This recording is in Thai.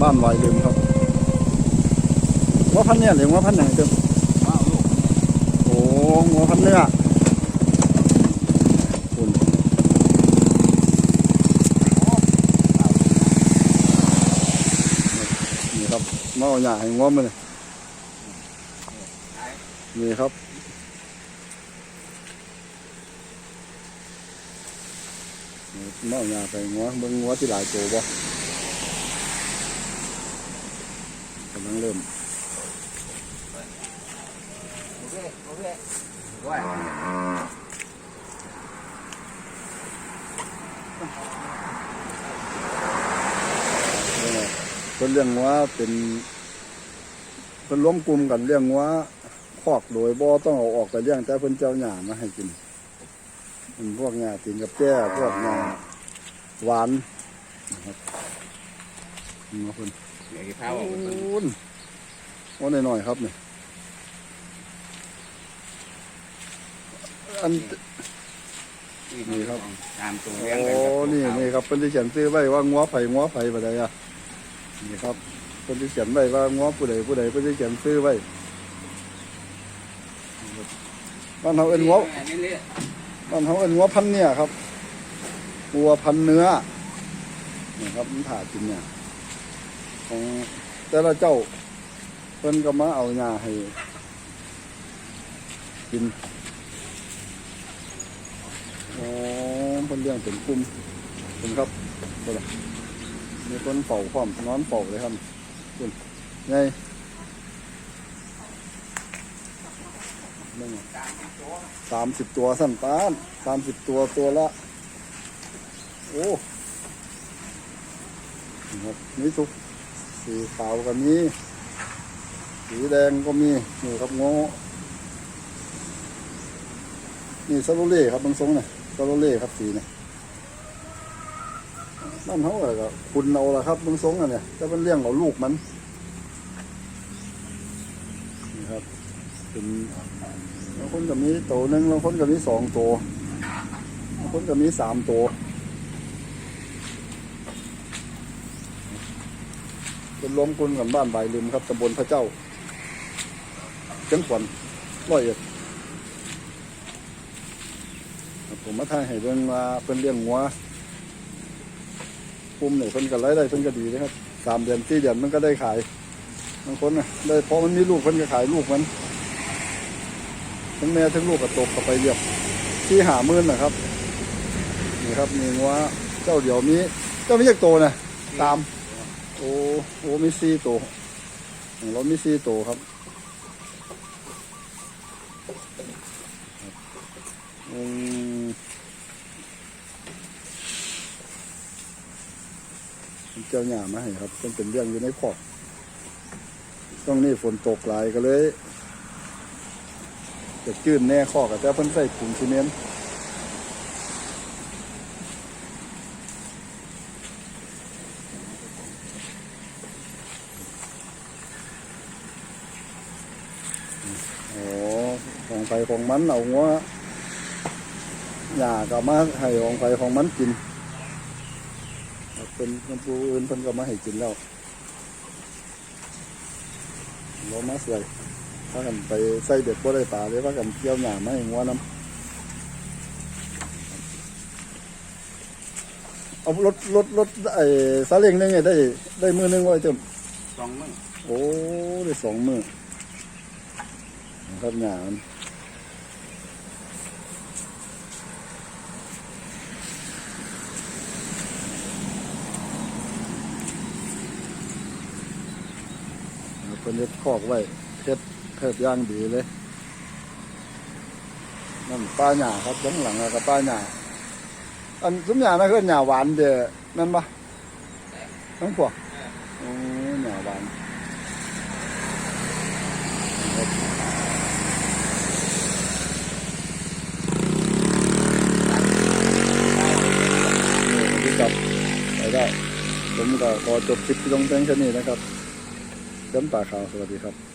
บ้านวายลืมครับงัวพันเนี่ยหรืองัวพันไหนเติมว้าวลูกโอ้งัวพันเนื้อคุณนี่ครับมาเอาหญ้าให้งัวมันเลยนี่ครับเมาเอาหญ้าไปงัวเบิ่งงัวที่หลายตัวบ่ กำลังเริ่มเคโอเคด้วยเพิ่นเลี้ยงงัวเป็นเพิ่นรวมกลุ่มกันเลี้ยงงัวคอกโดยบ่ต้องเอาออกไปเลี้ยงแต่เพิ่นเจ้าหญ้ามาให้กินเป็นพวกหญ้ากินกับแก้พวกหญ้าหวานนะครับมาเพิ่น เดี๋ยวข้าโอ้วออกไปนโอ้น้อยๆครับนี่อัน นี่ครับ ตามตรงโอ้เลี้ยงกันกับนี่นี่ครับเพิ่นที่เขียนซื้อไว้ว่างัวไผ่งัวไผบ่ไดอะนี่ครับเพิ่นที่เขียนไว้ว่างัวผู้ใดผู้ใดเพิ่นที่เขียนซื้อไว้บ้านเฮาเอิ้นงัวอันนี้เนี่ยบ้านเฮาเอิ้นงัวพันเนี่ยครับวัวพันเนื้อนี่ครับมันถ่ากินเนี่ย ของแต่ละเจ้าเพิ่นก็มาเอาหญ้าให้กินโอ้เพิ่นเลี้ยงเป็นกลุ่มเพิ่นครับเพิ่นล่ะมีคนเฝ้าพร้อมนอนเฝ้าเลยครับคุณไงนั่นน่ะสามสิบตัวสั้นปานสามสิบตัวตัวละ โอ้นี่ครับนี่ทุก สีขาวก็มีสีแดงก็มีนี่ครับง่นี่ซาโลเล่ครับบางทรงเนี่ยซาโลเล่ครับสีเนี่ยนั่นเขาอะไรก็คุณเอาละครับบางทรงอะเนี่ยจะเป็นเลี้ยงเอาลูกมันนี่ครับเป็นบางคนก็มีตัวหนึ่งบางคนก็มีสองตัวบางคนก็มีสามตั เป็นรวมกลุ่มกันบ้านใบลืมครับตำบลพระเจ้าเชียงขวัญร้อยเอ็ดผมมาทายให้เบิ่งว่าเป็นเลี้ยงงัวปุ่มเนี่ยเพิ่นก็รายได้เพิ่นก็ดีนะครับสามเดือนสี่เดือนมันก็ได้ขายบางคนน่ะได้พอมันมีลูกเพิ่นก็ขายลูกมันทั้งแม่ทั้งลูกก็ตกเข้าไปเรียบที่หามื่นนะครับนี่ครับมีงัวเจ้าเดี๋ยวมีเจ้าไม่ใช่โตนะตาม โอ้โอ้มีสี่ตัวของเรามีสี่ตัวครับอืมเจ้าหญ้ามาให้ครับเป็นเป็นเรื่องอยู่ในขอบช่วงนี้ฝนตกหลายก็เลยจะจืดแน่ข้อกับแต่เพิ่นใส่ถุงซีเมนต์ โอ้ของไฟของมันเอาหัวหญ้าก็มาให้ของไฟของมันกินเป็นคนผู้อื่นเพิ่นก็มาให้กินแล้วเรามาสวยพากันไปใส่เด็ดบ่ได้ปลาเลยพากันเกี่ยวหญ้ามาให้งัวน้ำเอารถรถรถไอ้ซาเล้งหนึงเนี่ยได้ได้มือหนึงไว้เต็มสองมื้อโอ้ได้สองมือ ครับหญ้ามันเอาเพิ่นเฮ็ดคอกไว้เฮ็ดเฮ็ดย่างดีเลยนั่นป้าหญ้าครับข้างหลังแล้วก็ป้าหญ้าอันซุ้มหญ้านะคือหญ้าหวานเด้อนั่นปะทั้งพวกโอ้หญ้าหวานครับไปได้ ผมก็ขอจบคลิปที่ลงเพียงแค่นี้นะครับเดินป่าขาวสวัสดีครับ